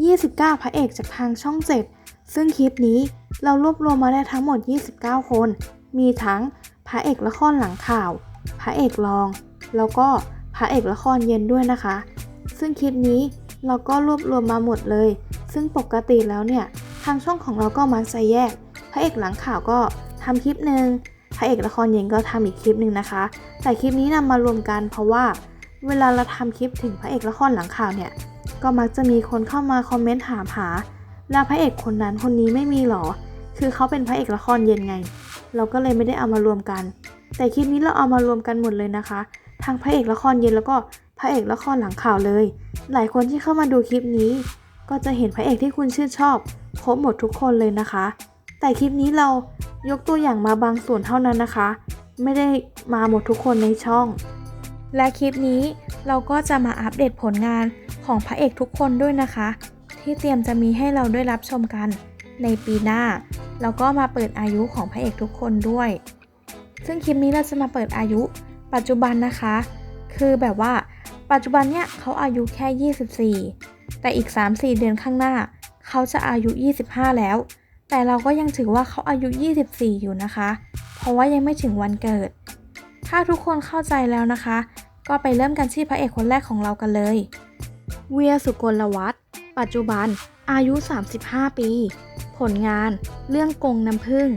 29 พระเอกจากทางช่อง 7 ซึ่งคลิปนี้เรารวบรวมมาได้ทั้งหมด 29 คน มีทั้งพระเอกละครหลังข่าว พระเอกรอง แล้วก็พระเอกละครเย็นด้วยนะคะ ซึ่งคลิปนี้เราก็รวบรวมมาหมดเลย ซึ่งปกติแล้วเนี่ยทางช่องของเราก็มักจะแยก พระเอกหลังข่าวก็ทำคลิปหนึ่งพระเอกละครเย็นก็ทำอีกคลิปหนึ่งนะคะ แต่คลิปนี้นำมารวมกันเพราะว่า เวลาเราทำคลิปถึงพระเอกละครหลังข่าวเนี่ย ก็มักจะมีคนเข้ามาคอมเมนต์ถามหา แล้วพระเอกคนนั้นคนนี้ไม่มีหรอ คือเขาเป็นพระเอกละครเย็นไง เราก็เลยไม่ได้เอามารวมกัน แต่คลิปนี้เราเอามารวมกันหมดเลยนะคะ ทั้งพระเอกละครเย็นแล้วก็พระเอกละครหลังข่าวเลย หลายคนที่เข้ามาดูคลิปนี้ ก็จะเห็นพระเอกที่คุณชื่นชอบครบหมดทุกคนเลยนะคะ แต่คลิปนี้เรายกตัวอย่างมาบางส่วนเท่านั้นนะคะ ไม่ได้มาหมดทุกคนในช่อง และคลิปนี้เราก็จะมาอัปเดตผลงาน ของพระเอกทุกคนด้วยนะคะ ที่เตรียมจะมีให้เราได้รับชมกันในปีหน้า แล้วก็มาเปิดอายุของพระเอกทุกคนด้วย ซึ่งคลิปนี้เราจะมาเปิดอายุปัจจุบันนะคะ คือแบบว่าปัจจุบันเนี่ยเขาอายุแค่ 24 แต่อีก 3-4 เดือนข้างหน้า เขาจะอายุ 25 แล้ว แต่เราก็ยังถือว่าเขาอายุ 24 อยู่นะคะ เพราะว่ายังไม่ถึงวันเกิด ถ้าทุกคนเข้าใจแล้วนะคะ ก็ไปเริ่มกันที่พระเอกคนแรกของเรากันเลย เวียสุกลวัฒน์ปัจจุบันอายุ 35 ปี ผลงานเรื่องกงน้ำผึ้ง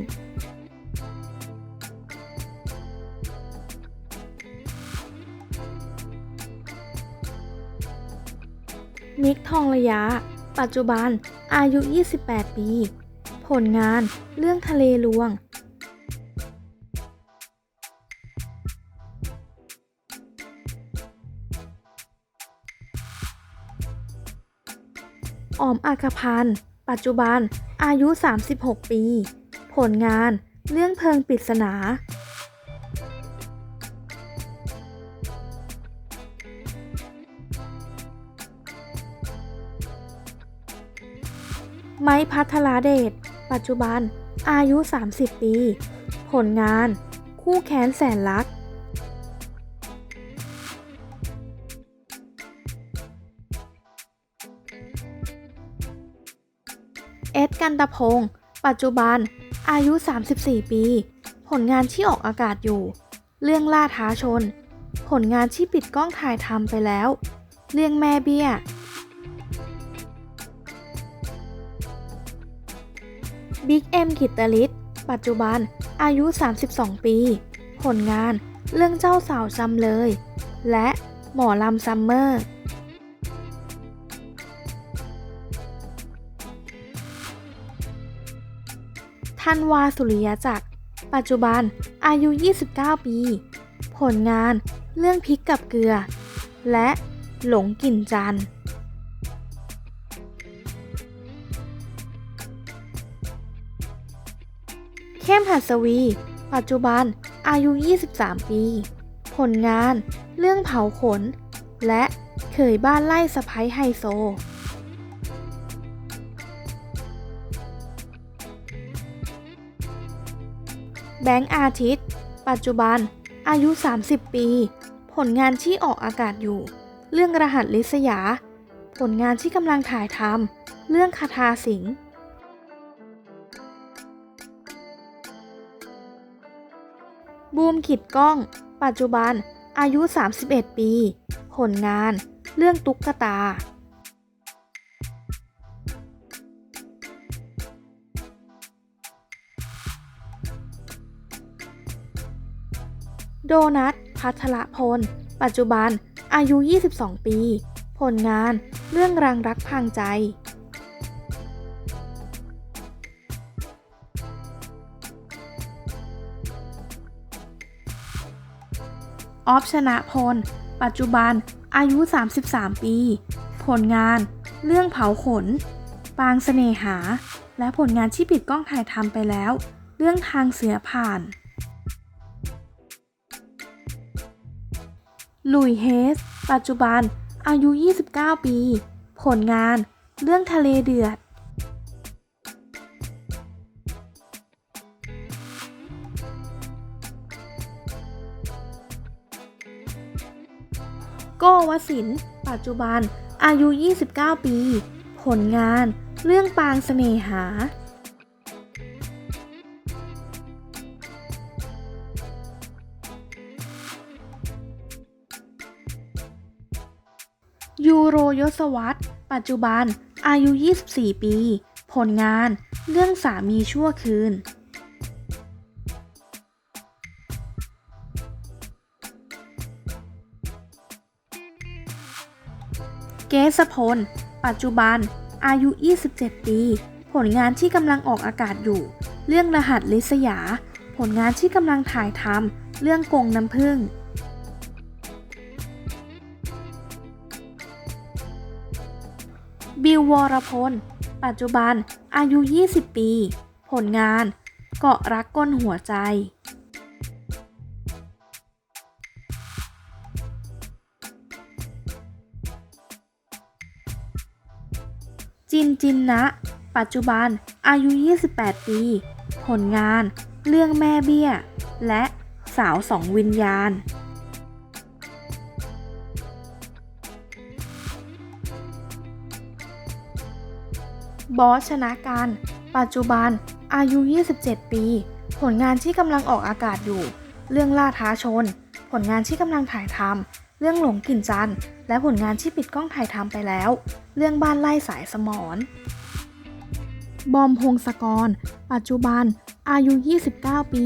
มิกทองระยะ ปัจจุบันอายุ 28 ปี ผลงานเรื่องทะเลลวง ออมอัคพันธ์ ปัจจุบัน อายุ 36 ปี ผลงาน เรื่องเพลิงปริศนาไม้พัทรเดช ปัจจุบัน อายุ 30 ปี ผลงาน คู่แค้นแสนรัก เอ็ดกันตะพงศ์ปัจจุบัน อายุ 34 ปี ผลงานที่ออกอากาศอยู่ เรื่องล่าท้าชน ผลงานที่ปิดกล้องถ่ายทำไปแล้ว เรื่องแม่เบี้ย บิ๊กเอ็มกิตตลิศปัจจุบัน อายุ 32 ปี ผลงาน เรื่องเจ้าสาวจำเลย และหมอลำซัมเมอร์ ธันวาสุริยจักร ปัจจุบันอายุ 29 ปี ผลงานเรื่องพริกกับเกลือ และหลงกลิ่นจันทร์เข้มหัสวี ปัจจุบันอายุ 23 ปี ผลงาน เรื่องเผาขน และเขยบ้านไล่สะพ้ยไฮโซ แบงค์อาทิตย์ ปัจจุบัน อายุ 30 ปี ผลงานที่ออกอากาศอยู่ เรื่องรหัสลิษยา ผลงานที่กำลังถ่ายทำเรื่องคาถาสิงห์บูมขิดกล้อง ปัจจุบัน อายุ 31 ปี ผลงาน เรื่องตุ๊กตา โดนัทพัทรพล ปัจจุบัน อายุ 22 ปี ผลงานเรื่องรังรักพังใจออฟชนะพล ปัจจุบัน อายุ 33 ปี ผลงาน เรื่องเผาขน ปางเสน่หา และผลงานที่ปิดกล้องถ่ายทำไปแล้ว เรื่องทางเสือผ่าน ลุยเฮส ปัจจุบัน อายุ 29 ปี ผลงาน เรื่องทะเลเดือด โกวสิน ปัจจุบัน อายุ 29 ปีผผลงาน เรื่องปางเสน่หา ยูโรยศวรรษ ปัจจุบัน อายุ 24 ปี ผลงาน เรื่องสามีชั่วคืนเกสพล ปัจจุบัน อายุ 27 ปี ผลงานที่กำลังออกอากาศอยู่ เรื่องรหัสลิษยา ผลงานที่กำลังถ่ายทำ เรื่องกงน้ำผึ้ง บิววรพล ปัจจุบันอายุ 20 ปี ผลงาน เกาะรักก้นหัวใจ จินจินนะ ปัจจุบันอายุ 28 ปี ผลงาน เรื่องแม่เบี้ย และสาวสองวิญญาณ บอสชนะการ ปัจจุบัน อายุ 27 ปี ผลงานที่กำลังออกอากาศอยู่ เรื่องล่าท้าชน ผลงานที่กำลังถ่ายทำเรื่องหลงกลิ่นจันและผลงานที่ปิดกล้องถ่ายทำไปแล้ว เรื่องบ้านไล่สายสมอนบอมพงศกร ปัจจุบัน อายุ 29 ปี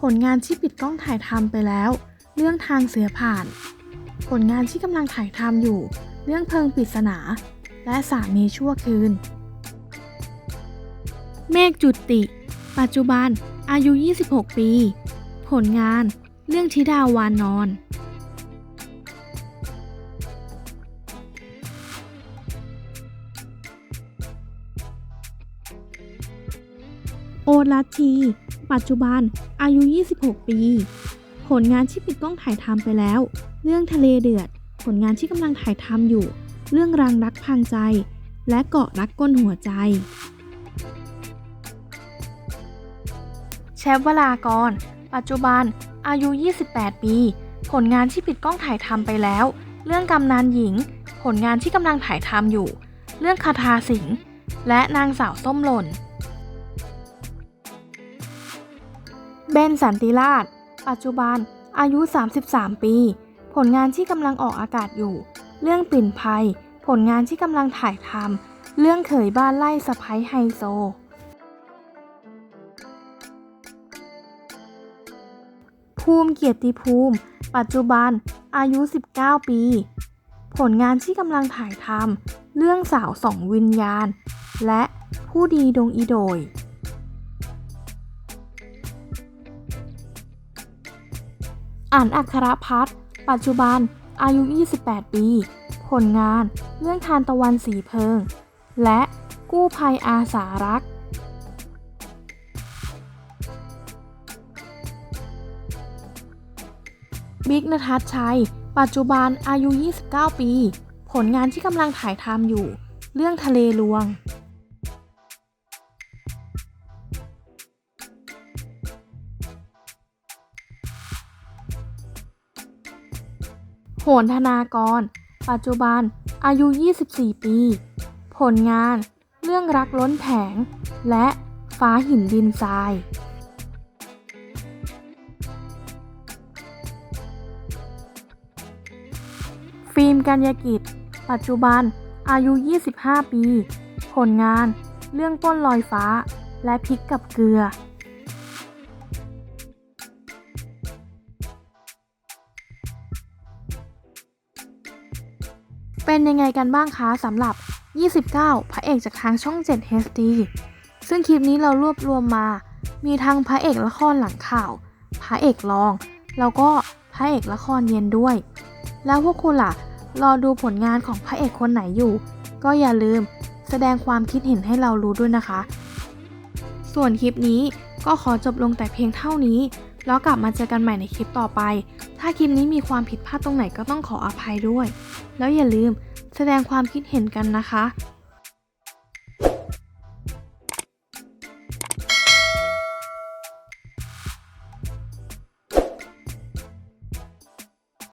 ผลงานที่ปิดกล้องถ่ายทำไปแล้ว เรื่องทางเสือผ่าน ผลงานที่กำลังถ่ายทำอยู่ เรื่องเพลิงปริศนา และสามีชั่วคืน เมฆจุติ ปัจจุบัน อายุ 26 ปี ผลงาน เรื่องธิดาวานนอนโอลัที ปัจจุบัน อายุ 26 ปี ผลงานที่ปิดกล้องถ่ายทำไปแล้ว เรื่องทะเลเดือด ผลงานที่กำลังถ่ายทำอยู่ เรื่องรังรักพังใจ และเกาะรักก้นหัวใจ แชปวลากร ปัจจุบัน อายุ 28 ปี ผลงานที่ปิดกล้องถ่ายทำไปแล้ว เรื่องกำนันหญิง ผลงานที่กำลังถ่ายทำอยู่ เรื่องคาทาสิงและนางสาวส้มหล่น เบนสันติราช ปัจจุบัน อายุ 33 ปี ผลงานที่กำลังออกอากาศอยู่ เรื่องปิ่นภัย ผลงานที่กำลังถ่ายทำเรื่องเขยบ้านไล่สะพ้ยไฮโซ ภูมิเกียรติภูมิ ปัจจุบัน อายุ 19 ปี ผลงานที่กำลังถ่ายทำเรื่องสาวสองวิญญาณ และผู้ดีดงอีโดยอ่านอัครพัฒน์ปัจจุบัน อายุ 28 ปี ผลงาน เรื่องทานตะวันสีเพิง และกู้ภัยอาสารัก บิ๊กนทัศน์ชัย ปัจจุบันอายุ 29 ปี ผลงานที่กำลังถ่ายทำอยู่ เรื่องทะเลลวง โหนธนากร ปัจจุบันอายุ 24 ปี ผลงาน เรื่องรักล้นแผง และฟ้าหินดินทราย กัญญากิจ ปัจจุบัน อายุ 25 ปี ผลงาน เรื่องต้นลอยฟ้า และพริกกับเกลือเป็นยังไงกันบ้างคะสำหรับ 29 พระเอกจากทางช่อง 7 HD ซึ่งคลิปนี้เรารวบรวมมา มีทั้งพระเอกละครหลังข่าว พระเอกรอง แล้วก็พระเอกละครเย็นด้วย แล้วพวกคุณล่ะ รอดูผลงานของพระเอกคนไหนอยู่ ก็อย่าลืมแสดงความคิดเห็นให้เรารู้ด้วยนะคะ ส่วนคลิปนี้ก็ขอจบลงแต่เพียงเท่านี้ แล้วกลับมาเจอกันใหม่ในคลิปต่อไป ถ้าคลิปนี้มีความผิดพลาดตรงไหนก็ต้องขออภัยด้วย แล้วอย่าลืมแสดงความคิดเห็นกันนะคะ